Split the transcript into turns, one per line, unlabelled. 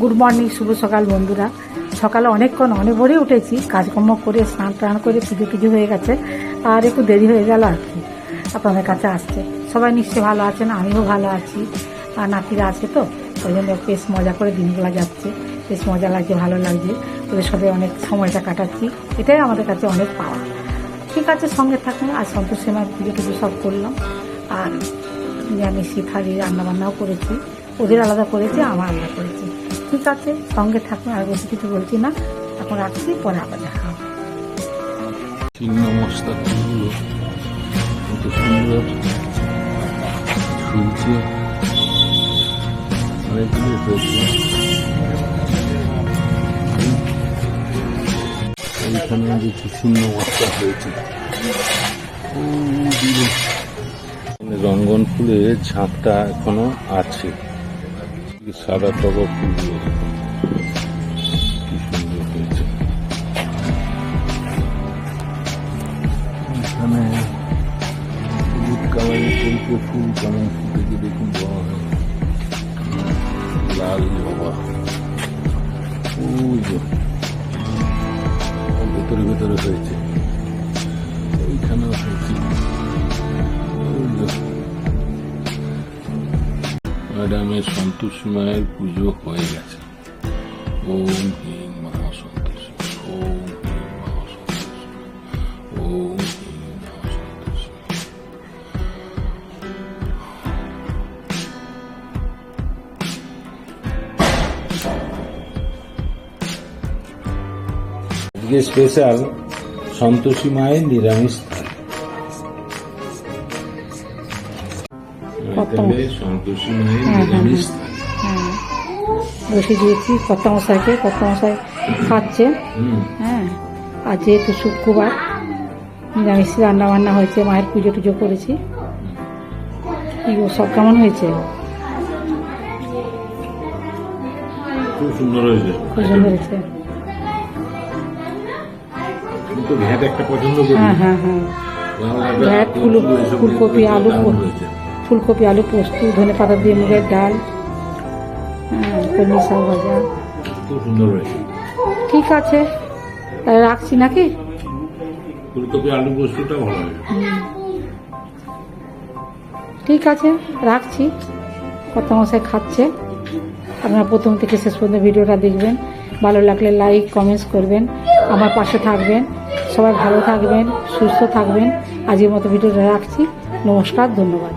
Good morning, শুভ সকাল বন্ধুরা। সকালে অনেকক্ষণ অনেক ভোরে উঠেছি, কাজকর্ম করে, স্নান টান করে, পুজো টুজো হয়ে গেছে, আর একটু দেরি হয়ে গেল আর কি। আপনাদের কাছে আসছে। সবাই নিশ্চয়ই ভালো আছেন, আমিও ভালো আছি। আর নাতিরা আছে তো, ওই জন্য বেশ মজা করে দিনগুলো যাচ্ছে। বেশ মজা লাগছে, ভালো লাগছে। ওদের সাথে অনেক সময়টা কাটাচ্ছি, এটাই আমাদের কাছে অনেক পাওয়া। ঠিক আছে, সঙ্গে থাকুন, আর সন্তোষ সেমার পুজো টুজো সব করলাম। আর নিরামিষি থালি রান্নাবান্নাও করেছি। ওদের আলাদা করেছি আমার আলাদা করেছি। ঠিক আছে সঙ্গে থাকুন আর বেশি কিছু বলছি না। এখন রাখছি, পরে আবার দেখা হবে।
সুন্দর। এইখানে হয়েছে। রঙ্গন ফুলের ঝাঁকটা এখনও আছে। সাদা টগর ফুল দিয়ে কি সুন্দর হয়েছে। এখানে হলুদ কালারের ফুল কেমন ফুটেছে দেখুন, বড় হয়। লাল জবা ভেতরে ভেতরে হয়েছে। ওইখানেও হয়েছে। ম্যাডামের সন্তোষী মায়ের পুজো হয়ে গেছে। ওম হিং ওম হিং ওম হিং আজকে স্পেশাল সন্তোষী মায়ের নিরামিষ
হ্যাঁ, হ্যাঁ, হ্যাঁ। হ্যাঁ। বসে দিয়েছি কর্তামশাইকে কর্তামশাই খাচ্ছে।
হুম।
হ্যাঁ। আর যেহেতু শুক্রবার নিরামিষ রান্না বান্না হয়েছে মায়ের পুজো টুজো করেছি। কি সব কেমন হয়েছে?
খুব সুন্দর হয়েছে।
খুব সুন্দর হয়েছে।
ভ্যাট একটা পছন্দ করি।
হ্যাঁ হ্যাঁ হ্যাঁ। ফুলকপি, আলু। ফুলকপি আলু পোস্ত ধনে পাতা দিয়ে মুগের ডাল হ্যাঁ কলমি শাক ভাজা। ঠিক আছে রাখছি নাকি?
ফুলকপি আলু পোস্তটা ভালো
ঠিক আছে রাখছি। কত মশাই খাচ্ছে। আপনারা প্রথম থেকে শেষ পর্যন্ত ভিডিওটা দেখবেন। ভালো লাগলে লাইক কমেন্টস করবেন। আমার পাশে থাকবেন। সবাই ভালো থাকবেন সুস্থ থাকবেন। আজকের মতো ভিডিওটা রাখছি। নমস্কার ধন্যবাদ।